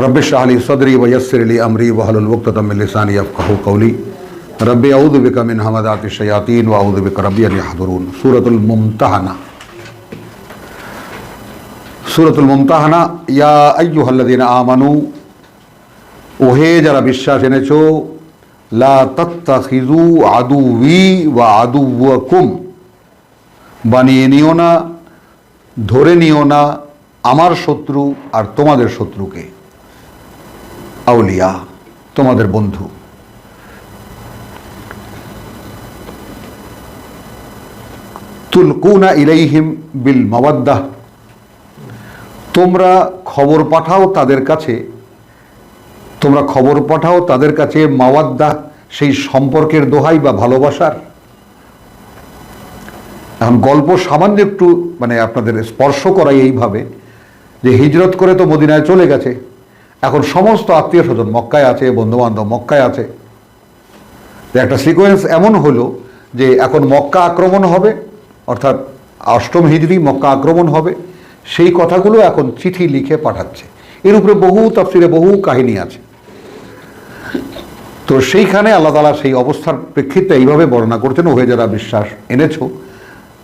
رب اشرح لي صدري ويسر لي امري واحلل عقدة من لساني يفقهوا قولي رب اعوذ بك من همزات الشياطين واعوذ بك ربي ان يحضرون سورة الممتحنة سورة الممتحنة يا ايها الذين امنوا ওহে যারা বিশ্বাস এনেছো লা তাত্তাখিজু আদুবি ওয়া আদুওয়াকুম বানিয়ে নিও না ধরে নিও না আমার শত্রু আর তোমাদের শত্রুকে আউলিয়া, তোমাদের বন্ধু। তুলকুনা ইলাইহিম বিল মাওয়াদ্দাহ তোমরা খবর পাঠাও তাদের কাছে। তোমরা খবর পাঠাও তাদের কাছে মাওয়াদ্দা, সেই সম্পর্কের দোহাই বা ভালোবাসার। এখন গল্প সামান্য একটু মানে আপনাদের স্পর্শ করাই এইভাবে, যে হিজরত করে তো মদিনায় চলে গেছে। এখন সমস্ত আত্মীয় স্বজন মক্কায় আছে, বন্ধুবান্ধব মক্কায় আছে। একটা সিকোয়েন্স এমন হলো যে এখন মক্কা আক্রমণ হবে, অর্থাৎ অষ্টম হিজড়ি মক্কা আক্রমণ হবে। সেই কথাগুলো এখন চিঠি লিখে পাঠাচ্ছে। এর উপরে বহু তফসিরে বহু কাহিনী আছে। তো সেইখানে আল্লাহ তালা সেই অবস্থার প্রেক্ষিতে এইভাবে বর্ণনা করছেন, ওহে যারা বিশ্বাস এনেছো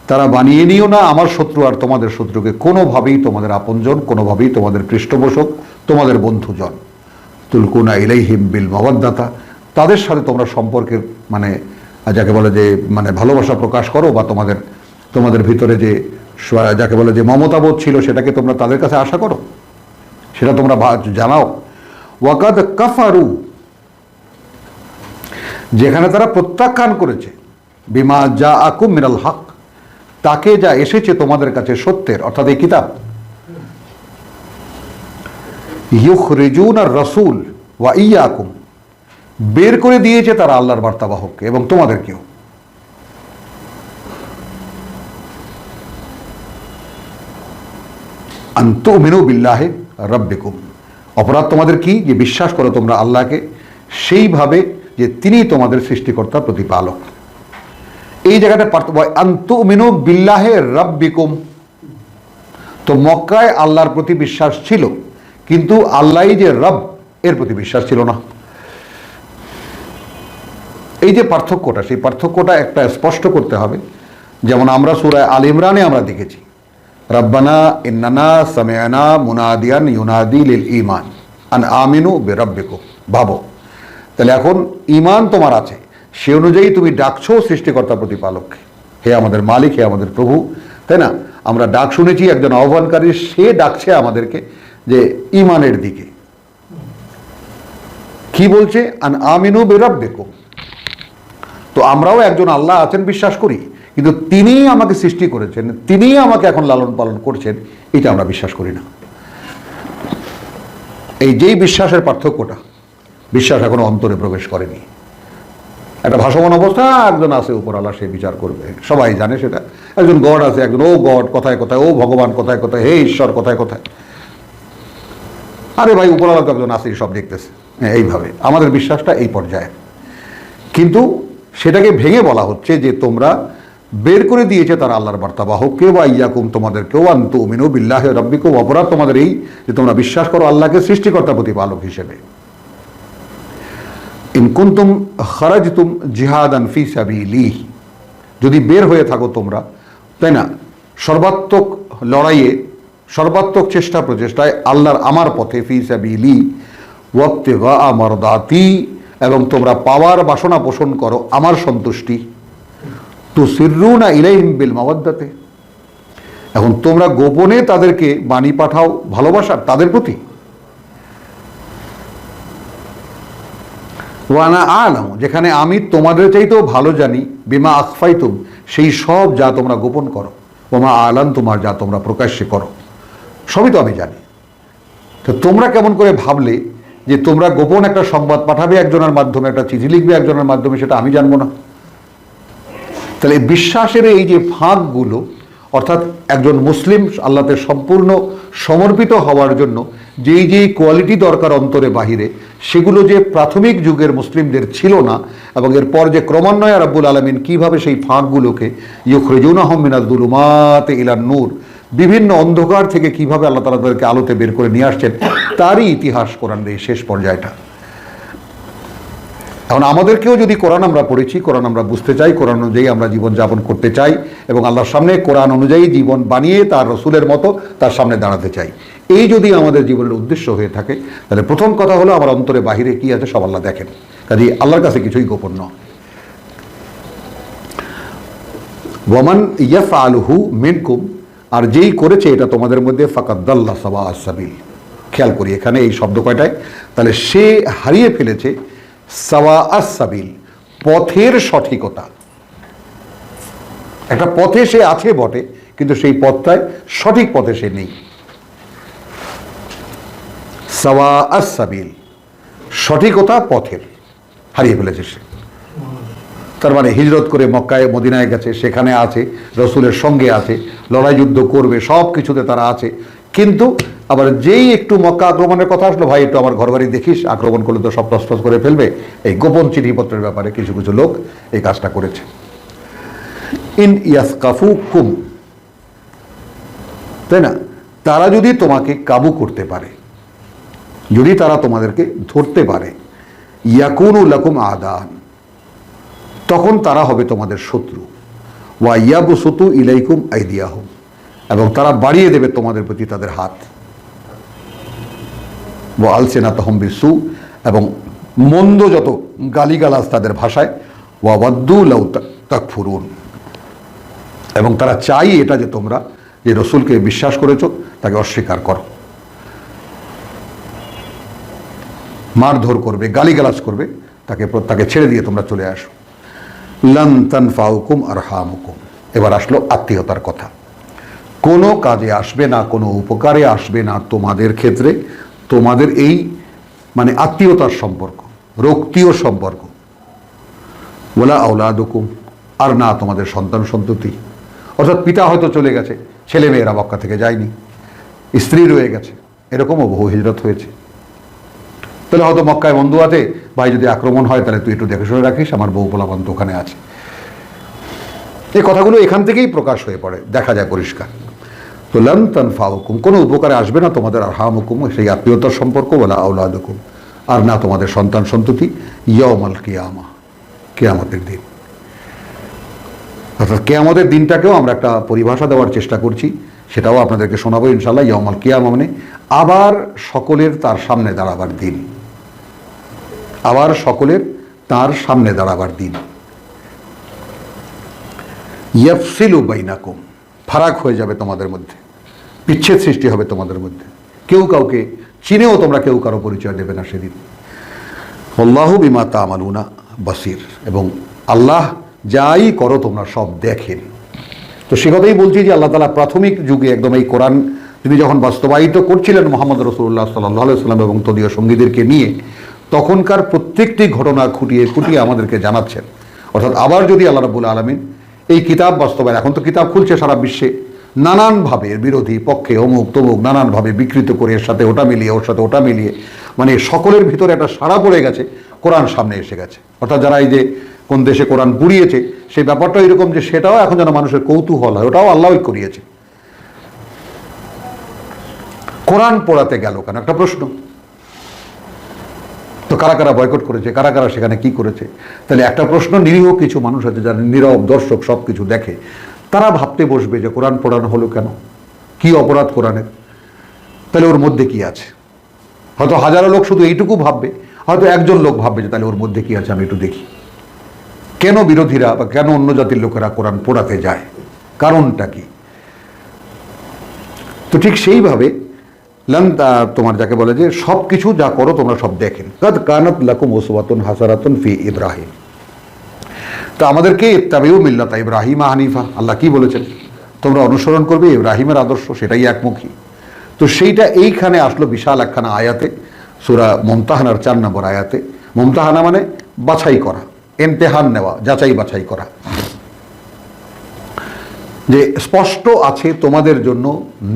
তারা বানিয়ে নিও না, আমার শত্রু আর তোমাদের শত্রুকে। কোনোভাবেই তোমাদের আপনজন, কোনোভাবেই তোমাদের পৃষ্ঠপোষক, তোমাদের বন্ধুজন। তুলকুনা ইলাইহিম বিল মাওয়াদ্দাতা। তাদের সাথে তোমরা সম্পর্কের মানে যাকে বলে যে মানে ভালোবাসা প্রকাশ করো বা তোমাদের তোমাদের ভিতরে যে, যাকে বলে যে মমতাবোধ ছিল, সেটাকে তোমরা তাদের কাছে আশা করো। সেটা তোমরা জানাও। ওয়াকাদ কাফারু। যেখানে তারা প্রত্যাখ্যান করেছে। বিমা যা আকুম মিনাল হক। তাকে যা এসেছে তোমাদের কাছে সত্যের, অর্থাৎ এই কিতাব। ইউখ আর রসুল ওয়া ইয়াকুম। বের করে দিয়েছে তারা আল্লাহর বার্তাবাহককে এবং তোমাদেরকেও। আন্তু মিনু বিল্লাহে রব্বিকুম। অপরাধ তোমাদের কি? যে বিশ্বাস করো তোমরা আল্লাহকে, সেইভাবে যে তিনি তোমাদের সৃষ্টিকর্তা প্রতিপালক। এই জায়গাটা আন্তু মিনু বিল্লাহে রব্বিকুম। তো মক্কায় আল্লাহর প্রতি বিশ্বাস ছিল, কিন্তু আল্লাহ যে রব, এর প্রতি বিশ্বাস ছিল না। এই যে পার্থক্যটা, সেই পার্থক্যটা একটা স্পষ্ট করতে হবে। যেমন আমরা সুরায় আল ইমরানে আমরা দেখেছি, রব্বানা ইন্নানা সামেয়ানা মুনাদিয়ান ইউনাদি লিল ইমান আন আমিনু বে রব্বিকুম ভাবো, তাহলে এখন ইমান তোমার আছে সে অনুযায়ী তুমি ডাকছো সৃষ্টিকর্তা প্রতিপালককে হে আমাদের মালিক, হে আমাদের প্রভু। তাই না? আমরা ডাক শুনেছি, একজন আহ্বানকারী, সে ডাকছে আমাদেরকে যে ইমানের দিকে। কি বলছে? আন আমিনু বেরব রব্বিকুম তো আমরাও একজন আল্লাহ আছেন, বিশ্বাস করি। কিন্তু তিনিই আমাকে সৃষ্টি করেছেন, তিনিই আমাকে এখন লালন পালন করছেন, এটা আমরা বিশ্বাস করি না। এই যেই বিশ্বাসের পার্থক্যটা, বিশ্বাস এখনও অন্তরে প্রবেশ করেনি। একটা ভাসমান অবস্থা একজন আছে উপর আল্লাহ সে বিচার করবে। সবাই জানে সেটা। একজন গড আছে একজন ও গড কোথায় কোথায় ও ভগবান কোথায় কোথায় হে ঈশ্বর কোথায় কোথায়। আরে ভাই উপর তো একজন আছে সব দেখতেছে। হ্যাঁ, এইভাবে। আমাদের বিশ্বাসটা এই পর্যায়ে। কিন্তু সেটাকে ভেঙে বলা হচ্ছে যে তোমরা বের করে দিয়েছে তারা আল্লাহর বার্তাবাহককে বা ইয়াকুম তোমাদেরকেও আন্তু মিনু বিল্লাহ রব্বিকুম অপরাধ তোমাদের এই যে তোমরা বিশ্বাস করো আল্লাহকে সৃষ্টিকর্তা প্রতিপালক হিসেবে। ইনকুন্তুম খারাজতুম জিহাদান ফি সাবিলি। যদি বের হয়ে থাকো তোমরা, তাই না? সর্বাত্মক লড়াইয়ে, সর্বাত্মক চেষ্টা প্রচেষ্টায় আল্লাহর আমার পথে ফি সাবিলি। ওয়াক্তে আমার দাতি এবং তোমরা পাওয়ার বাসনা পোষণ করো আমার সন্তুষ্টি। তো সিররুনা ইলাইহিম বিল মাওয়াদ্দাতে। এখন তোমরা গোপনে তাদেরকে বাণী পাঠাও ভালোবাসার তাদের প্রতি। ওয়ানা আলাম, যেখানে আমি তোমাদের চাইতেও ভালো জানি, বিমা আখফাইতুম, সেই সব যা তোমরা গোপন করো। ওমা আলান তোমার যা তোমরা প্রকাশ্যে করো। সবই তো আমি জানি। তো তোমরা কেমন করে ভাবলে যে তোমরা গোপন একটা সংবাদ পাঠাবে একজনের মাধ্যমে, একটা চিঠি লিখবে একজনের মাধ্যমে, সেটা আমি জানব না? তাহলে বিশ্বাসের এই যে ফাঁকগুলো, অর্থাৎ একজন মুসলিম আল্লাহতে সম্পূর্ণ সমর্পিত হওয়ার জন্য যেই যে কোয়ালিটি দরকার অন্তরে বাহিরে, সেগুলো যে প্রাথমিক যুগের মুসলিমদের ছিল না, এবং এরপর যে ক্রমান্বয়ে রাব্বুল আলমিন কীভাবে সেই ফাঁকগুলোকে ইউখরেজুন আহমিনাল দুলুমাতে ইলান নূর, বিভিন্ন অন্ধকার থেকে কীভাবে আল্লাহ তালা তাদেরকে আলোতে বের করে নিয়ে আসছেন, তারই ইতিহাস কোরআন এই শেষ পর্যায়টা। এখন আমাদেরকেও যদি কোরআন আমরা পড়েছি, কোরআন আমরা বুঝতে চাই, কোরআন অনুযায়ী আমরা জীবন যাপন করতে চাই এবং আল্লাহর সামনে কোরআন অনুযায়ী জীবন বানিয়ে তার রসুলের মতো তার সামনে দাঁড়াতে চাই। এই যদি আমাদের জীবনের উদ্দেশ্য হয়ে থাকে, তাহলে প্রথম কথা হলো আমার অন্তরে বাহিরে কি আছে সব আল্লাহ দেখেন। কাজে আল্লাহর কাছে কিছুই গোপন নয়। ওয়ামান ইয়াফ আলহু মিনকুম, আর যেই করেছে এটা তোমাদের মধ্যে ফাকাদ্দাল্লা সাবা আসাবিল খেয়াল করি এখানে এই শব্দ কয়টায়? তাহলে সে হারিয়ে ফেলেছে সাওয়া আসাবিল পথের সঠিকতা। একটা পথে সে আছে বটে, কিন্তু সেই পথটায় সঠিক পথে সে নেই। সাওয়া আসাবিল সঠিকতা পথের। হারিয়ে ফেলেছে সে। তার মানে হিজরত করে মক্কায়, মদিনায় গেছে, সেখানে আছে, রসুলের সঙ্গে আছে, লড়াই যুদ্ধ করবে সব কিছুতে তারা আছে। কিন্তু আবার যেই একটু মক্কা আক্রমণের কথা আসলো, ভাই, একটু আমার ঘর বাড়ি দেখিস, আক্রমণ করলে তো সব তসতস করে ফেলবে। এই গোপন চিঠিপত্রের ব্যাপারে কিছু কিছু লোক এই কাজটা করেছে। ইন ইয়াসকাফু কুম তাই না? তারা যদি তোমাকে কাবু করতে পারে, যদি তারা তোমাদেরকে ধরতে পারে, ইয়াকুনু লাকুম আদান, তখন তারা হবে তোমাদের শত্রু। ওয়া ইয়াবু ইয়াবুসুতু ইলাইকুম আইদিয়াহুম, এবং তারা বাড়িয়ে দেবে তোমাদের প্রতি তাদের হাত। ও আলসেনা তহম বিসু, এবং মন্দ যত গালিগালাজ তাদের ভাষায়, ওয়া ওয়াদ্দু লাউ তাকফুরুন। এবং তারা চাই এটা যে তোমরা যে রসুলকে বিশ্বাস করেছ, তাকে অস্বীকার করো। মারধর করবে, গালিগালাজ করবে, তাকে তাকে ছেড়ে দিয়ে তোমরা চলে আসো। লান তানফাউকুম আর হামুকুম এবার আসলো আত্মীয়তার কথা। কোনো কাজে আসবে না, কোনো উপকারে আসবে না তোমাদের ক্ষেত্রে। তোমাদের এই মানে আত্মীয়তার সম্পর্ক রক্তীয় সম্পর্ক। বলা ওলা আউলাদুকুম আর না তোমাদের সন্তান সন্ততি। অর্থাৎ পিতা হয়তো চলে গেছে, ছেলে মেয়েরা মক্কা থেকে যায়নি, স্ত্রী রয়ে গেছে, এরকমও বহু হিজরত হয়েছে। তাহলে হয়তো মক্কায় বন্ধু আছে, ভাই যদি আক্রমণ হয়, তাহলে তুই একটু দেখে শুনে রাখিস, আমার বউ পোলাপান তো ওখানে আছে। এই কথাগুলো এখান থেকেই প্রকাশ হয়ে পড়ে, দেখা যায় পরিষ্কার। তো লন তান ফাহুকুম কোনো উপকারে আসবে না তোমাদের আর হাম হুকুম সেই আত্মীয়তার সম্পর্ক বলা আউলাদ হুকুম আর না তোমাদের সন্তান সন্ততি ইয়মাল কিয়ামা, কেয়ামতের দিন। অর্থাৎ কেয়ামতের দিনটাকেও আমরা একটা পরিভাষা দেওয়ার চেষ্টা করছি, সেটাও আপনাদেরকে শোনাবো ইনশাল্লাহ ইয়মাল কিয়ামা মানে আবার সকলের তার সামনে দাঁড়াবার দিন। আবার সকলের তার সামনে দাঁড়াবার দিন। ইয়াফসিলু বাইনাকুম ফারাক হয়ে যাবে তোমাদের মধ্যে। বিচ্ছেদ সৃষ্টি হবে তোমাদের মধ্যে। কেউ কাউকে চিনেও তোমরা কেউ কারও পরিচয় দেবে না সেদিন। আল্লাহ বিমা তামালুনা বাসির। এবং আল্লাহ যাই করো তোমরা সব দেখেন। তো সে কথাই বলছি যে আল্লাহ তালা প্রাথমিক যুগে একদম এই কোরআন তিনি যখন বাস্তবায়িত করছিলেন মোহাম্মদ রসুল্লাহ সাল্লাহ সাল্লাম এবং তদীয় সঙ্গীদেরকে নিয়ে, তখনকার প্রত্যেকটি ঘটনা খুঁটিয়ে খুঁটিয়ে আমাদেরকে জানাচ্ছেন। অর্থাৎ আবার যদি আল্লাহ রাবুল আলমিন এই কিতাব বাস্তবায়ন, এখন তো কিতাব খুলছে সারা বিশ্বে। নানানভাবে বিরোধী পক্ষে অমুক তমুক নানানভাবে বিকৃত করে এর সাথে ওটা মিলিয়ে ওর সাথে ওটা মিলিয়ে মানে সকলের ভিতরে একটা সাড়া পড়ে গেছে, কোরআন সামনে এসে গেছে। অর্থাৎ যারা এই যে কোন দেশে কোরআন পুড়িয়েছে, সেই ব্যাপারটা এরকম যে সেটাও এখন যেন মানুষের কৌতূহল হয়, ওটাও আল্লাহই করিয়েছে। কোরআন পড়াতে গেল কেন? একটা প্রশ্ন। তো কারা কারা বয়কট করেছে, কারা কারা সেখানে কি করেছে? তাহলে একটা প্রশ্ন নিরীহ কিছু মানুষ আছে যারা নীরব, দর্শক সব কিছু দেখে। তারা ভাবতে বসবে যে কোরআন পড়ানো হলো কেন? কি অপরাধ কোরআনের? তাহলে ওর মধ্যে কি আছে? হয়তো হাজারো লোক শুধু এইটুকু ভাববে, হয়তো একজন লোক ভাববে যে তাহলে ওর মধ্যে কি আছে আমি একটু দেখি। কেন বিরোধীরা বা কেন অন্য জাতির লোকেরা কোরআন পড়াতে যায়? কারণটা কি? তো ঠিক সেইভাবে লান তোমার যাকে বলে যে সব কিছু যা করো তোমরা সব দেখেন কাদ কানাত লাকুম ওসওয়াতুন হাসারাতুন ফি ইব্রাহিম। তো আমাদেরকে ইত্তাবিউ মিল্লাতা ইব্রাহিম হানিফা। আল্লাহ কি বলেছেন? তোমরা অনুসরণ করবে ইব্রাহিমের আদর্শ, সেটাই একমুখী। তো সেইটা এইখানে আসলো বিশাল একখানা আয়াতে, সুরা মমতাহানার চার নম্বর আয়াতে। মমতাহানা মানে বাছাই করা এমতেহান নেওয়া, যাচাই বাছাই করা। যে স্পষ্ট আছে তোমাদের জন্য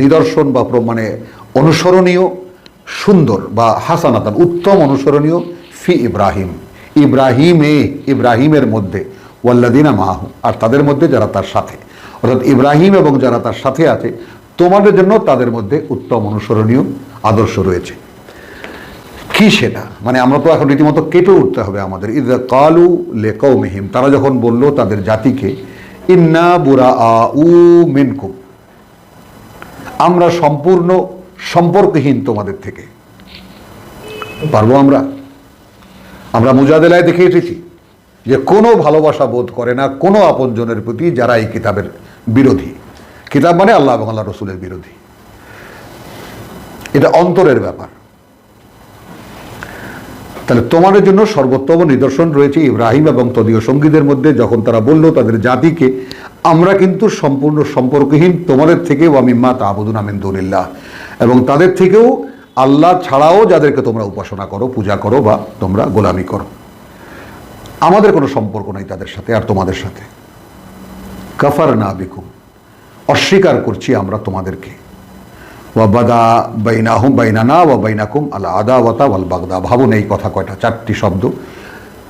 নিদর্শন বা মানে অনুসরণীয়, সুন্দর বা হাসানাতান, উত্তম অনুসরণীয় ফি ইব্রাহিম। ইব্রাহিমে, ইব্রাহিমের মধ্যে ওয়াল্লাদিনা মাহু আর তাদের মধ্যে যারা তার সাথে। অর্থাৎ ইব্রাহিম এবং যারা তার সাথে আছে, তোমাদের জন্য তাদের মধ্যে উত্তম অনুসরণীয় আদর্শ রয়েছে। কি সেটা? মানে আমরা তো এখন রীতিমতো কেটে উঠতে হবে আমাদের। ইদ কালু লেকাউ মেহিম তারা যখন বলল তাদের জাতিকে, ইন্না বুরা আ উ মিনকুম আমরা সম্পূর্ণ সম্পর্কহীন তোমাদের থেকে। পারব আমরা? আমরা মুজাদেলায় দেখে এসেছি যে কোনো ভালোবাসা বোধ করে না কোনো আপনজনের প্রতি যারা এই কিতাবের বিরোধী। কিতাব মানে আল্লাহ এবং আল্লাহ রসুলের বিরোধী। এটা অন্তরের ব্যাপার। তাহলে তোমাদের জন্য সর্বোত্তম নিদর্শন রয়েছে ইব্রাহিম এবং তদীয় সঙ্গীদের মধ্যে, যখন তারা বলল, তাদের জাতিকে আমরা কিন্তু সম্পূর্ণ সম্পর্কহীন তোমাদের থেকেও আমি মা তাবুদুন আমিন দৌলিল্লাহ এবং তাদের থেকেও আল্লাহ ছাড়াও যাদেরকে তোমরা উপাসনা করো, পূজা করো বা তোমরা গোলামি করো। আমাদের কোনো সম্পর্ক নাই তাদের সাথে আর তোমাদের সাথে। কাফার না বিকুম, অস্বীকার করছি আমরা তোমাদেরকে। ওয়াবাদা বাইনাহুম বাইনানা ওয়া বাইনাকুম আল আদাওয়াতা ওয়াল বাগদা। ভাবুন এই কথা কয়টা, চারটি শব্দ।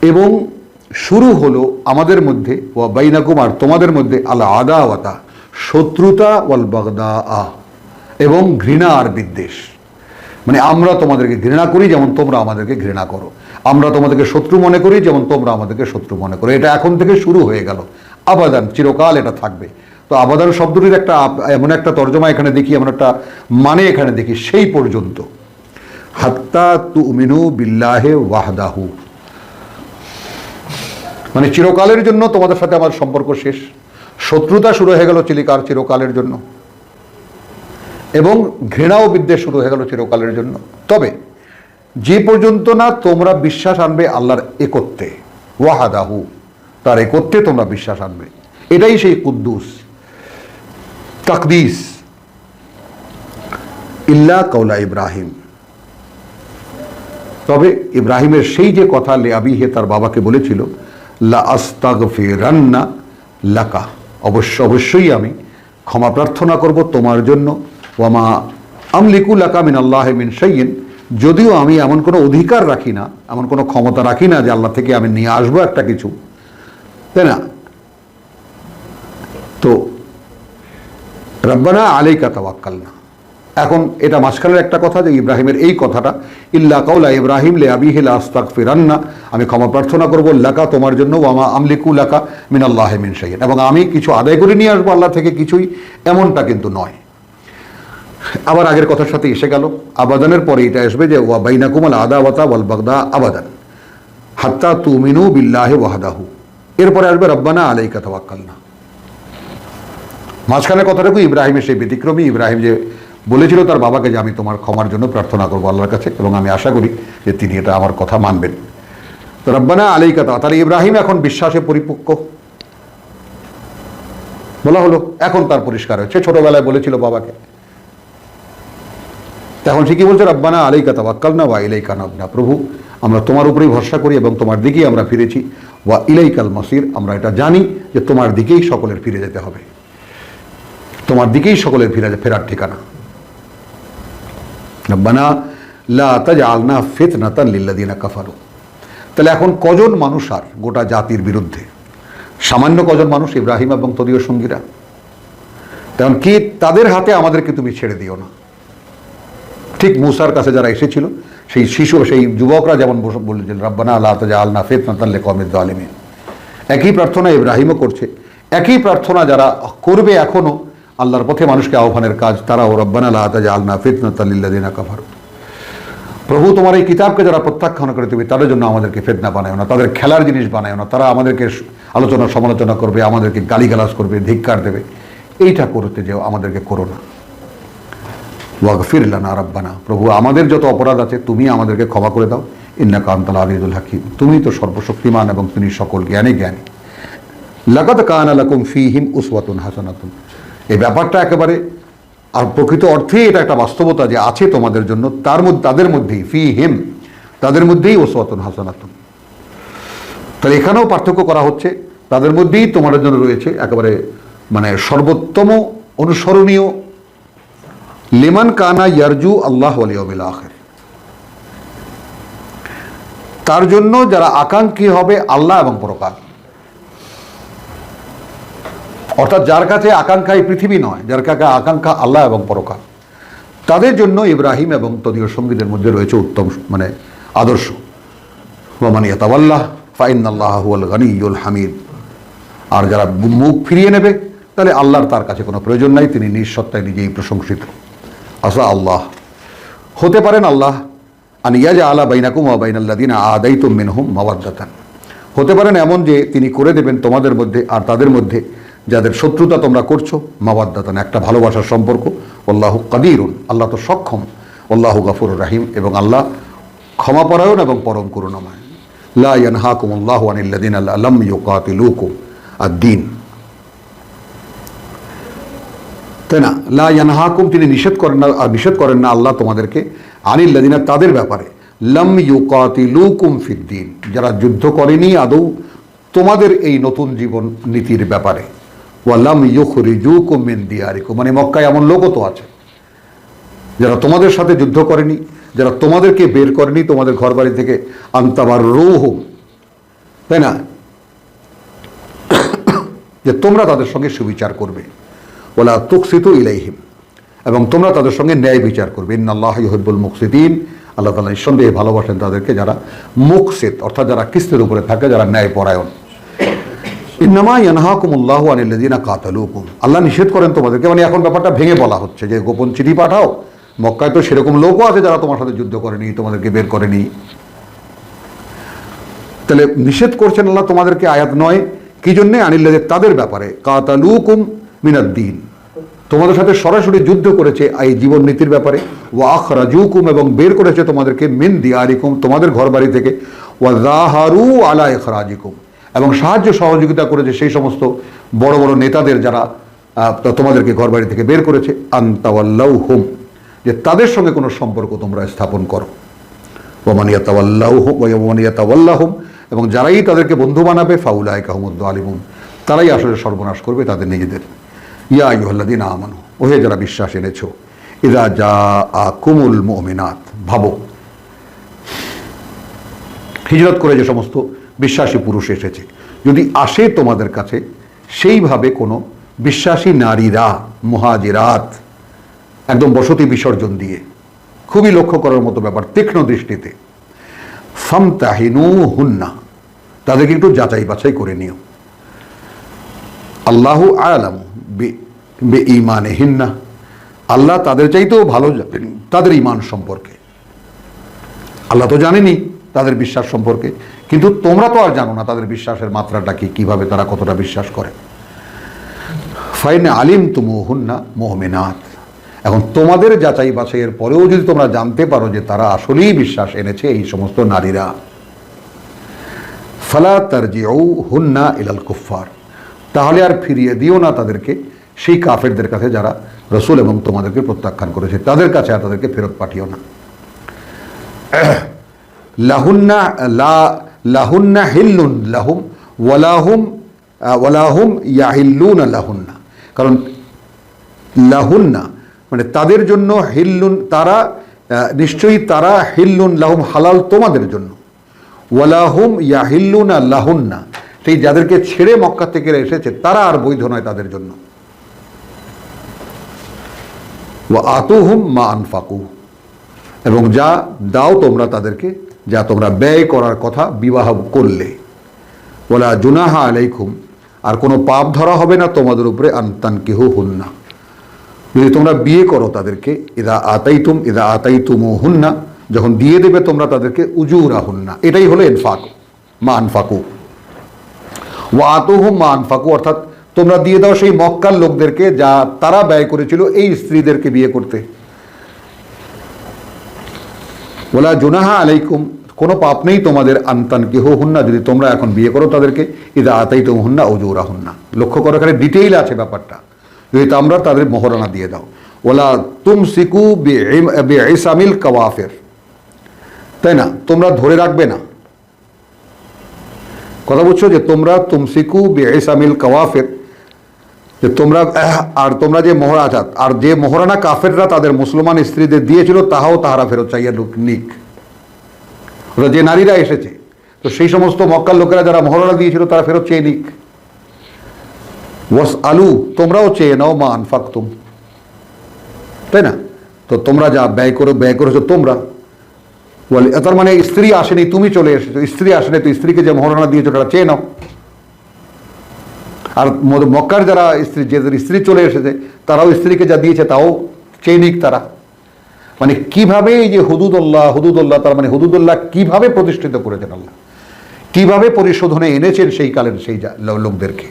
এবং শুরু হলো আমাদের মধ্যে, ওয়া বাইনাকুম আর তোমাদের মধ্যে আল আদাওয়াতা, শত্রুতা ওয়াল বাগদা। আ এবং ঘৃণা আর বিদ্বেষ। মানে আমরা তোমাদেরকে ঘৃণা করি যেমন তোমরা আমাদেরকে ঘৃণা করো। আমরা তোমাদেরকে শত্রু মনে করি যেমন তোমরা আমাদেরকে শত্রু মনে করো। এটা এখন থেকে শুরু হয়ে গেল। আবাদান, চিরকাল এটা থাকবে। তো আবাদান শব্দটির একটা এমন একটা তর্জমা এখানে দেখি, এমন একটা মানে এখানে দেখি, সেই পর্যন্ত। হাত্তা তু মিনু বিল্লাহে ওয়াহদাহু। মানে চিরকালের জন্য তোমাদের সাথে আমার সম্পর্ক শেষ। শত্রুতা শুরু হয়ে গেল চিলিকার চিরকালের জন্য। এবং ঘৃণা ও বিদ্বেষ শুরু হয়ে গেল চিরকালের জন্য। তবে যে পর্যন্ত না তোমরা বিশ্বাস আনবে আল্লাহর একত্বে ওয়াহাদাহু, তার একত্রে তোমরা বিশ্বাস আনবে। এটাই সেই কুদ্দুস, তাকদিস। ইল্লা কৌলা ইব্রাহিম। তবে ইব্রাহিমের সেই যে কথা লে আবিহে তার বাবাকে বলেছিল, লা আস্তাগফিরান্না লাকা। অবশ্য, অবশ্যই আমি ক্ষমা প্রার্থনা করব তোমার জন্য ওয়ামা আমলিকু লাকা মিন আল্লাহ মিন সাইয়িন যদিও আমি এমন কোনো অধিকার রাখি না, এমন কোনো ক্ষমতা রাখি না যে আল্লাহ থেকে আমি নিয়ে আসব একটা কিছু। তাই না? তো রব্বানা আলাইকা তাওয়াক্কাল না এখন এটা মাঝখানের একটা কথা যে ইব্রাহিমের এই কথাটা, ইল্লা কাউলা ইব্রাহিম লে আবি হিলা আস্তাক ফিরান্না আমি ক্ষমা প্রার্থনা করব, লাকা তোমার জন্য, ওয়ামা আমলিকু লাকা মিন আল্লাহ মিন শাইন এবং আমি কিছু আদায় করে নিয়ে আসব আল্লাহ থেকে কিছুই, এমনটা কিন্তু নয়। আবার আগের কথার সাথে এসে গেল। আবাদানের পরে এটা আসবে যে, ওয়া বাইনাকুমাল আদাওয়াতা ওয়াল বাগদা আবাদান। হাত্তা তুমিনু বিল্লাহে ওয়াহাদাহু। এরপরে আসবে, রব্বানা আলাইকা তাওয়াক্কালনা। মাঝখানের কথাটুকু ইব্রাহিমের সেই ব্যতিক্রমী ইব্রাহিম যে বলেছিল তার বাবাকে যে, আমি তোমার ক্ষমার জন্য প্রার্থনা করব আল্লাহর কাছে এবং আমি আশা করি যে তিনি এটা আমার কথা মানবেন। তো রব্বানা আলাই কথা তাহলে ইব্রাহিম এখন বিশ্বাসে পরিপক্ক। বলা হলো, এখন তার পরিষ্কার হয়েছে। ছোটবেলায় বলেছিল বাবাকে তখন সে কি বলছে, রব্বানা আলাই কথা ওয়াক্কাল না ওয়া ইলাই কানাবনা প্রভু, আমরা তোমার উপরেই ভরসা করি এবং তোমার দিকেই আমরা ফিরেছি। ওয়া ইলাইকাল মাসির, আমরা এটা জানি যে তোমার দিকেই সকলের ফিরে যেতে হবে। তোমার দিকেই সকলের ফিরে ফেরার ঠিকানা। রব্বানা লা তাজআলনা ফিতনাতান লিল্লাযিনা কাফারু। তাহলে এখন কজন মানুষ আর গোটা জাতির বিরুদ্ধে? সামান্য কজন মানুষ, ইব্রাহিম এবং তদীয় সঙ্গীরা। তেমন কি তাদের হাতে আমাদেরকে তুমি ছেড়ে দিও না? ঠিক মুসার কাছে যারা এসেছিল, সেই শিশু, সেই যুবকরা যেমন বলেছেন, রব্বানা আল্লাহ তাজা আলনা ফেতনাতান লেকমেদ আলিমিন একই প্রার্থনা ইব্রাহিমও করছে। একই প্রার্থনা যারা করবে এখনও, আল্লাহর পথে মানুষকে আহ্বানের কাজ, তারাও রব্বানা আল্লাহ তাজা আলনা ফেতনাতাল্লিল্লাদিনা কাফারু। প্রভু, তোমার এই কিতাবকে যারা প্রত্যাখ্যান করে, তুমি তাদের জন্য আমাদেরকে ফেতনা বানায় না, তাদের খেলার জিনিস বানায় না, তারা আমাদেরকে আলোচনা সমালোচনা করবে, আমাদেরকে গালিগালাজ করবে, ধিক্কার দেবে। এইটা করতে যেও, আমাদেরকে করো না। ওয়াগফির লানা রাব্বানা। প্রভু, আমাদের যত অপরাধ আছে, তুমি আমাদেরকে ক্ষমা করে দাও। ইন্না কান্তাল আলিদুল হাকিম। তুমি তো সর্বশক্তিমান এবং তুমি সকল জ্ঞানী জ্ঞানী। লাকাত কান আলাকুম ফিহিম উসওয়াতুন হাসানাতুন। এই ব্যাপারটা একেবারে, আর প্রকৃত অর্থে এটা একটা বাস্তবতা যে আছে তোমাদের জন্য, তার মধ্যে, তাদের মধ্যেই ফি হিম তাদের মধ্যেই ওসওয়াতুন হাসানাতুন। তাহলে এখানেও পার্থক্য করা হচ্ছে, তাদের মধ্যেই তোমাদের জন্য রয়েছে একেবারে মানে সর্বোত্তম অনুসরণীয় লিমান কানা ইয়ারজু আল্লাহ আখের। তার জন্য যারা আকাঙ্ক্ষী হবে আল্লাহ এবং পরকাল। অর্থাৎ যার কাছে আকাঙ্ক্ষা এই পৃথিবী নয়, যার কাছে আকাঙ্ক্ষা আল্লাহ এবং পরকাল। তাদের জন্য ইব্রাহিম এবং তদীয় সঙ্গীদের মধ্যে রয়েছে উত্তম মানে আদর্শ। ফাইন আল্লাহ হামিদ। আর যারা মুখ ফিরিয়ে নেবে, তাহলে আল্লাহর তার কাছে কোনো প্রয়োজন নাই, তিনি নিঃসত্তায় নিজেই প্রশংসিত। আসা আল্লাহ। হতে পারেন আল্লাহ আনিয়া যে আলা বাইনাকুম ওয়া বাইনাল্লাদিন আদাইতুম মিনহুম মাওয়াদ্দাতান। হতে পারেন এমন যে তিনি করে দেবেন তোমাদের মধ্যে আর তাদের মধ্যে যাদের শত্রুতা তোমরা করছ, মাওয়াদ্দাতান। একটা ভালোবাসার সম্পর্ক। আল্লাহ কাদিরুন, আল্লাহ তো সক্ষম। আল্লাহ গাফুর রাহিম এবং আল্লাহ ক্ষমাপরায়ণ এবং পরম করুণাময়। লা ইয়ানহাকুম আল্লাহু আনিল্লাদিন আল্লাম ইউকাতিলুকুম। আদ-দ্বীন তাই না। লা ইয়ানহাকুম, তিনি নিষেধ করেন না নিষেধ করেন না আল্লাহ তোমাদেরকে আনিল্লাদিনা তাদের ব্যাপারে। লাম ইউকাতিলুকুম ফিদ্দিন যারা যুদ্ধ করেনি আদৌ, তোমাদের এই নতুন জীবন নীতির ব্যাপারে। ওয়া ওয়ালাম ইউখরিজুকুম মিন দিয়ারিকুম মানে মক্কায় এমন লোকও তো আছে। যারা তোমাদের সাথে যুদ্ধ করেনি, যারা তোমাদেরকে বের করেনি, তোমাদের ঘর বাড়ি থেকে আন্তাবার রৌহুম তাই না? যে তোমরা তাদের সঙ্গে সুবিচার করবে। ওলা তুকসিত ইলাইহিম। এবং তোমরা তাদের সঙ্গে ন্যায় বিচার করবে। ইন্নাল্লাহ ইহব্বুল মুকসিদিন। আল্লাহ তালা নিঃসন্দেহে ভালোবাসেন তাদেরকে যারা মুকসিত অর্থাৎ যারা কিস্তের উপরে থাকে, যারা ন্যায় পরায়ণ ইন্নামা ইয়ানহাকুমুল্লাহ আনিল্লাদিনা কাতালুকুম। আল্লাহ নিষেধ করেন তোমাদেরকে মানে এখন ব্যাপারটা ভেঙে বলা হচ্ছে যে গোপন চিঠি পাঠাও। মক্কায় তো সেরকম লোকও আছে যারা তোমার সাথে যুদ্ধ করেনি, তোমাদেরকে বের করেনি। তাহলে নিষেধ করছেন আল্লাহ তোমাদেরকে আয়াত নয়। কি জন্যে? আনিল্লাদের তাদের ব্যাপারে। কাতালুকুম মিনাদ্দিন তোমাদের সাথে সরাসরি যুদ্ধ করেছে এই জীবন নীতির ব্যাপারে। ওয়া আখরাজুকুম এবং বের করেছে তোমাদেরকে মিন দিয়ারিকুম, তোমাদের ঘর বাড়ি থেকে। ওয়া জাহারু আলা ইখরাজিকুম। এবং সাহায্য সহযোগিতা করেছে সেই সমস্ত বড় বড় নেতাদের যারা তোমাদেরকে ঘর বাড়ি থেকে বের করেছে। আন্তাওয়াল্লাউ হুম যে তাদের সঙ্গে কোনো সম্পর্ক তোমরা স্থাপন করো। ওমানিয়াতাওয়াল্লাহুম ওমানিয়াতাওয়াল্লাহুম এবং যারাই তাদেরকে বন্ধু বানাবে ফাউলায় কাহমুদ্দ আলিমুন তারাই আসলে সর্বনাশ করবে তাদের নিজেদের। ইয়া ইহল্লাদিন আমানু, ওহে যারা বিশ্বাস এনেছো ইদা যা আ কুমুল মোমিনাত, ভাবো। হিজরত করে যে সমস্ত বিশ্বাসী পুরুষ এসেছে, যদি আসে তোমাদের কাছে, সেইভাবে কোনো বিশ্বাসী নারীরা, মহাজিরাত, একদম বসতি বিসর্জন দিয়ে, খুবই লক্ষ্য করার মতো ব্যাপার, তীক্ষ্ণ দৃষ্টিতে ফামতাহিনু হুন্না তাদেরকে একটু যাচাই বাছাই করে নিও। আল্লাহ আলাম বে ইমানে হিন্না আল্লাহ তাদের চাইতেও ভালো জানেন তাদের ইমান সম্পর্কে। আল্লাহ তো জানেনি তাদের বিশ্বাস সম্পর্কে, কিন্তু তোমরা তো আর জানো না তাদের বিশ্বাসের মাত্রাটা কি, কীভাবে তারা কতটা বিশ্বাস করে। ফাইনে আলিম তুমু হুন্না মোহমেনাথ এখন তোমাদের যাচাই বাছাইয়ের পরেও যদি তোমরা জানতে পারো যে তারা আসলেই বিশ্বাস এনেছে এই সমস্ত নারীরা। ফালা তারজিউ হুন্না ইলাল কুফার তাহলে আর ফিরিয়ে দিও না তাদেরকে। সেই কাফেরদের কাছে যারা রসুল এবং তোমাদেরকে প্রত্যাখ্যান করেছে, তাদের কাছে আর তাদেরকে ফেরত পাঠিও না। লাহুন্না লাহুন্না হিল্লুন লাহুম, ওয়ালাহুম ওয়ালাহুম ইয়াহিল্লুন লাহুন্না। কারণ লাহুন্না মানে তাদের জন্য হিল্লুন তারা নিশ্চয়ই তারা হিল্লুন লাহুম হালাল তোমাদের জন্য। ওয়ালাহুম ইয়াহিল্লুনা লাহুন্না। সেই যাদেরকে ছেড়ে মক্কা থেকে এসেছে, তারা আর বৈধ নয় তাদের জন্য। আতুহুম মা আনফাকু। এবং যা দাও তোমরা তাদেরকে, যা তোমরা ব্যয় করার কথা বিবাহ করলে। ওলা জুনাহা আলাইকুম, আর কোনো পাপ ধরা হবে না তোমাদের উপরে আন্তান কেহ হুন্না যদি তোমরা বিয়ে করো তাদেরকে এদা আতাইতুম এদা আতাইতুম হুন্না যখন দিয়ে দেবে তোমরা তাদেরকে উজুরা হুন্না এটাই হলো ইনফাক, মা আনফাকু। ও আতহুম মা আনফাকু, অর্থাৎ তোমরা দিয়ে দাও সেই মক্কার লোকদেরকে যা তারা ব্যয় করেছিল এই স্ত্রীদেরকে বিয়ে করতে। ওলা জুনাহা আলাইকুম, কোনো পাপ নেই তোমাদের আন্তান কেহ হুন্না যদি তোমরা এখন বিয়ে করো তাদেরকে, ইদা আতাই তো হুন্না জৌরা হুন্না লক্ষ্য করো, এখানে ডিটেইল আছে ব্যাপারটা। যদি তোমরা তাদের মহরানা দিয়ে দাও। ওলা তুম সিকু বে ইসামিল কওয়াফের। তাই না? তোমরা ধরে রাখবে না। কথা বুঝছ যে তোমরা তুমসিকু বে ইসামিল কওয়াফের? যে তোমরা আর তোমরা যে মোহরা আচাত আর যে মোহরানা কাফেররা তাদের মুসলমান স্ত্রীদের দিয়েছিল, তাহাও তাহারা ফেরত চাইয়া লুক নিক। যে নারীরা এসেছে, তো সেই সমস্ত মক্কার লোকেরা যারা মহরানা দিয়েছিল, তারা ফেরত চেয়ে নিক। ওয়াস আলু তোমরাও চেয়ে নাও মা আনফাকতুম। তাই না? তো তোমরা যা ব্যয় করে, ব্যয় করেছ তোমরা। বলে তার মানে স্ত্রী আসেনি, তুমি চলে এসেছ। স্ত্রী আসেনি, তো স্ত্রীকে যে মহারণা দিয়েছ ওটা চেয়ে নাও। আর মক্কার যারা স্ত্রী যাদের স্ত্রী চলে এসেছে, তারাও স্ত্রীকে যা দিয়েছে, তাও চেয়ে নিক তারা। মানে কীভাবে এই যে হুদুদুল্লাহ হুদুদুল্লাহ, তার মানে হুদুদুল্লাহ কীভাবে প্রতিষ্ঠিত করেছেন আল্লাহ? কীভাবে পরিশোধনে এনেছেন সেই কালের, সেই লোকদেরকে?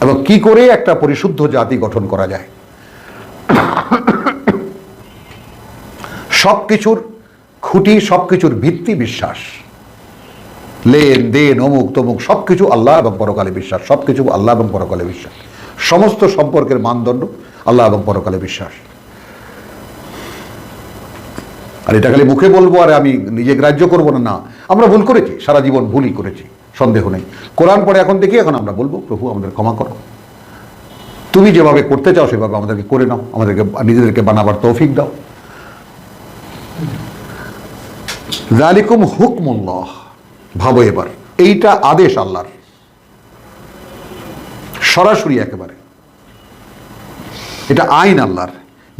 এবং কি করে একটা পরিশুদ্ধ জাতি গঠন করা যায়? সব কিছুর খুঁটি সব কিছুর ভিত্তি বিশ্বাস। লেন, দেন, অমুক, তমুক সব কিছু আল্লাহ এবং পরকালে বিশ্বাস সব কিছু আল্লাহ এবং পরকালে বিশ্বাস। সমস্ত সম্পর্কের মানদণ্ড আল্লাহ এবং পরকালে বিশ্বাস। আর এটা খালি মুখে বলব, আর আমি নিজে গ্রাহ্য করব না না। আমরা ভুল করেছি, সারা জীবন ভুলই করেছি, সন্দেহ নেই। কোরআন পরে এখন দেখি, এখন আমরা বলব, প্রভু, আমাদের ক্ষমা করো। তুমি যেভাবে করতে চাও, সেভাবে আমাদেরকে করে নাও, আমাদেরকে, নিজেদেরকে বানাবার তৌফিক দাও। জালিকুম হুকমুল্লাহ। ভাবো এবার, এইটা আদেশ আল্লাহর। সরাসরি একেবারে। এটা আইন আল্লাহর।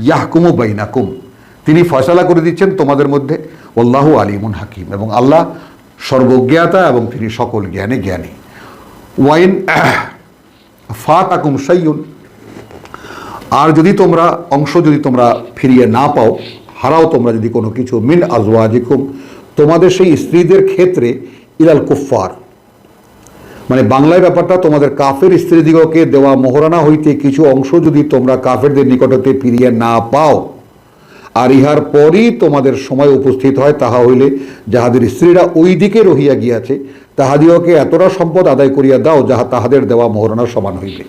ইয়াহকুমু বাইনাকুম। তিনি ফয়সালা করে দিচ্ছেন তোমাদের মধ্যে। আল্লাহ আলিমুন হাকিম। এবং আল্লাহ সর্বজ্ঞাতা এবং তিনি সকল জ্ঞানে জ্ঞানী। ওয়াইন ফাত আকুম সাইয়ুন আর যদি তোমরা অংশ যদি তোমরা ফিরিয়ে না পাও, হারাও তোমরা যদি কোনো কিছু মিন আজওয়াজিকুম। তোমাদের সেই স্ত্রীদের ক্ষেত্রে ইলাল কুফার মানে বাংলায় ব্যাপারটা, তোমাদের কাফের স্ত্রীদিগকে দেওয়া মোহরানা হইতে কিছু অংশ যদি তোমরা কাফেরদের নিকটতে ফিরিয়ে না পাও, আর ইহার পরই তোমাদের সময় উপস্থিত হয়, তাহা হইলে যাহাদের স্ত্রীরা ওই দিকে রহিয়া গিয়াছে তাহাদিওকে এতটা সম্পদ আদায় করিয়া দাও যাহা তাহাদের দেওয়া মোহরানার সমান হইবে।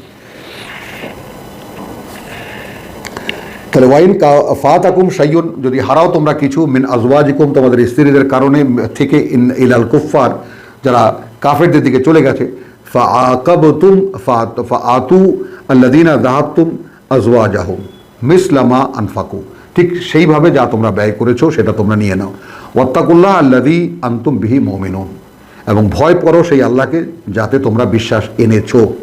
তাহলে ওয়াইন ফাত আকুম সাইয়ুন যদি হারাও তোমরা কিছু, মিন আজওয়াজিকুম, তোমাদের স্ত্রীদের কারণে থেকে ইন- ইলাল কুফার যারা কাফেরদের দিকে চলে গেছে ফা আকাবতুম ফা আতু আল্লাদিনা দাহাতুম আজওয়াজাহুম মিসলামা আনফাকু। ঠিক সেইভাবে যা তোমরা ব্যয় করেছ, সেটা তোমরা নিয়ে নাও। ওয়াত্তাকুল্লাহ আল্লাদি আন্তুম বিহি মমিনুন। এবং ভয় করো সেই আল্লাহকে, যাতে তোমরা বিশ্বাস এনেছো।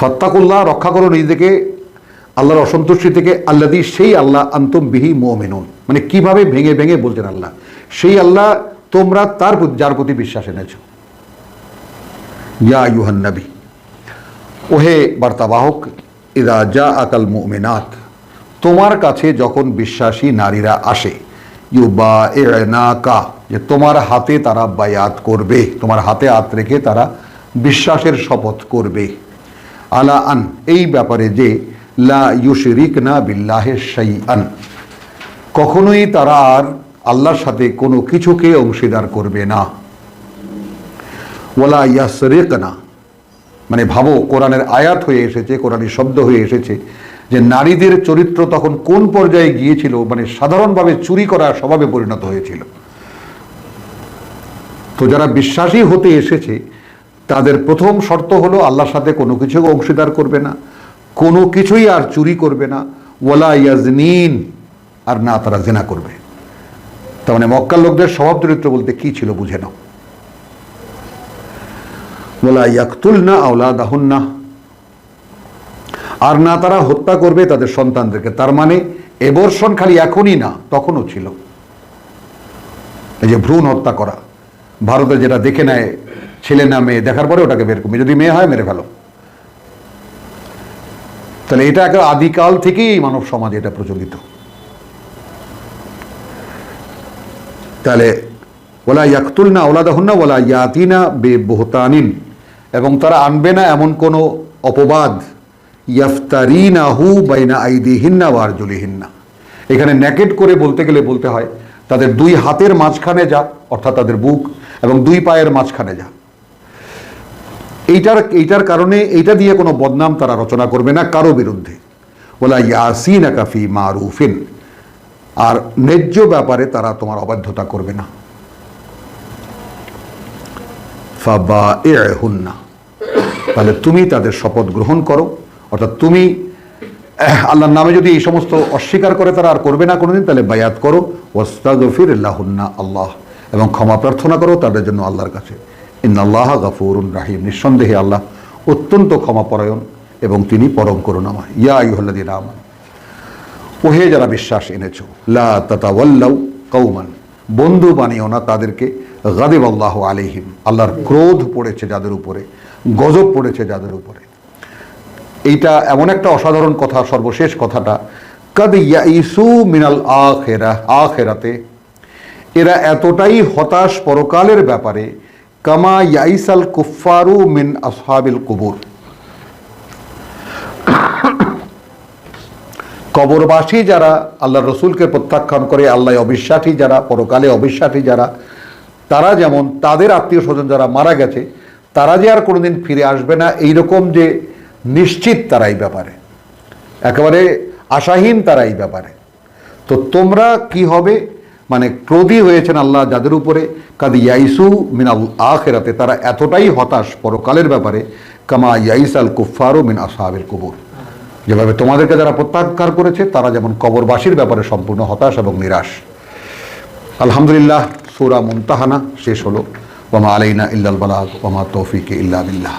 ফত্তাকুল্লাহ, রক্ষা করো নিজেকে আল্লাহর অসন্তুষ্টি থেকে আল্লাদি সেই আল্লাহ আন্তম বিহি মোমেনুন। মানে কীভাবে ভেঙে ভেঙে বলছেন আল্লাহ? সেই আল্লাহ তোমরা তার প্রতি, যার প্রতি বিশ্বাস এনেছ। ইয়া ইউহান নবী, ওহে বার্তাবাহক, ইদা যা আকাল মুমিনাত, তোমার কাছে যখন বিশ্বাসী নারীরা আসে ইউ বা না কা যে তোমার হাতে তারা বায়াত করবে, তোমার হাতে হাত রেখে তারা বিশ্বাসের শপথ করবে। আলা আন, এই ব্যাপারে যে লা ইউশরিক না বিল্লাহে সাই আন কখনোই তারা আর আল্লাহর সাথে কোনো কিছুকে অংশীদার করবে না। ওলা ইয়াসরিক না মানে ভাবো, কোরআনের আয়াত হয়ে এসেছে কোরআনের শব্দ হয়ে এসেছে, যে নারীদের চরিত্র তখন কোন পর্যায়ে গিয়েছিল মানে সাধারণভাবে চুরি করা স্বভাবে পরিণত হয়েছিল। তো যারা বিশ্বাসী হতে এসেছে, তাদের প্রথম শর্ত হলো আল্লাহর সাথে কোনো কিছু অংশীদার করবে না। কোনো কিছুই আর চুরি করবে না। ওলা ইয়াজনিন, আর না তারা জেনা করবে। তার মানে মক্কার লোকদের স্বভাব চরিত্র বলতে কি ছিল বুঝে নাও। ওলা ইয়াকতুল না আওলা দাহুন না আর না তারা হত্যা করবে তাদের সন্তানদেরকে। তার মানে এবর্ষণ খালি এখনই না, তখনও ছিল। এই যে ভ্রূণ হত্যা করা, ভারতে যেটা দেখে নেয়, ছেলে না মেয়ে, দেখার পরে ওটাকে বের করবে। যদি মেয়ে হয়, মেরে ফেলো। তাহলে এটা একটা আদিকাল থেকেই মানব সমাজে এটা প্রচলিত। তাহলে, ওলা ইয়াকতুল না ওলা ইয়াতিনা বে বহতানিন এবং তারা আনবে না এমন কোনো অপবাদ, ইয়াফতারিনাহু বাইনা আইদিহিন্না ওয়ারজুলিহিন্না এখানে ন্যাকেট করে বলতে গেলে বলতে হয়, তাদের দুই হাতের মাঝখানে যা, অর্থাৎ তাদের বুক, এবং দুই পায়ের মাঝখানে যা। এইটার এইটার কারণে এইটা দিয়ে কোনো বদনাম তারা রচনা করবে না কারও বিরুদ্ধে। ওলা ইয়াসিন কাফি মারুফিন। আর ন্যায্য ব্যাপারে তারা তোমার অবাধ্যতা করবে না। এ হুন্না তাহলে তুমি তাদের শপথ গ্রহণ করো। অর্থাৎ তুমি আল্লাহর নামে যদি এই সমস্ত অস্বীকার করে তারা আর করবে না কোনোদিন, তাহলে বায়াত করো। ওস্তাগফির আল্লাহুন্না আল্লাহ। এবং ক্ষমা প্রার্থনা করো তাদের জন্য আল্লাহর কাছে। ইন আল্লাহ গাফুরুন রাহিম। নিঃসন্দেহে আল্লাহ অত্যন্ত ক্ষমাপরায়ণ এবং তিনি পরম করুণাময়। ইয়া ইহল্লাদিন আমান। ওহে যারা বিশ্বাস এনেছো, লা তাতাওয়াল্লাউ কৌমান বন্ধু বানিও না তাদেরকে। গাদেব আল্লাহ আলিহিম আল্লাহর ক্রোধ পড়েছে যাদের উপরে, গজব পড়েছে যাদের উপরে। এইটা এমন একটা অসাধারণ কথা, সর্বশেষ কথাটা। কদ ইয়াইসু মিনাল আখেরা আখেরাতে। এরা এতটাই হতাশ পরকালের ব্যাপারে কামা ইয়াইসাল কুফারু মিন আসহাবিল কুবুর। কবরবাসী যারা আল্লাহ রসুলকে প্রত্যাখ্যান করে আল্লাহ অবিশ্বাসী যারা, পরকালে অবিশ্বাসী যারা, তারা যেমন তাদের আত্মীয় স্বজন যারা মারা গেছে, তারা যে আর কোনোদিন ফিরে আসবে না, এইরকম যে নিশ্চিত তারা এই ব্যাপারে। একেবারে আশাহীন তারা এই ব্যাপারে। তো তোমরা কি হবে? মানে ক্রোধী হয়েছেন আল্লাহ যাদের উপরে। কাদি ইয়াইসু মিনাল আখেরাতে, তারা এতটাই হতাশ পরকালের ব্যাপারে, কামা ইয়াইস আল কুফারু মিন আসহাবিল কুবুর। যেভাবে তোমাদেরকে যারা প্রত্যাখ্যান করেছে, তারা যেমন কবরবাসীর ব্যাপারে সম্পূর্ণ হতাশ এবং নিরাশ। আলহামদুলিল্লাহ, সুরা মুমতাহানা শেষ হলো। ওমা আলাইনা ইল্লাল বালাগ ওমা তৌফিকে ইল্লা বিল্লাহ।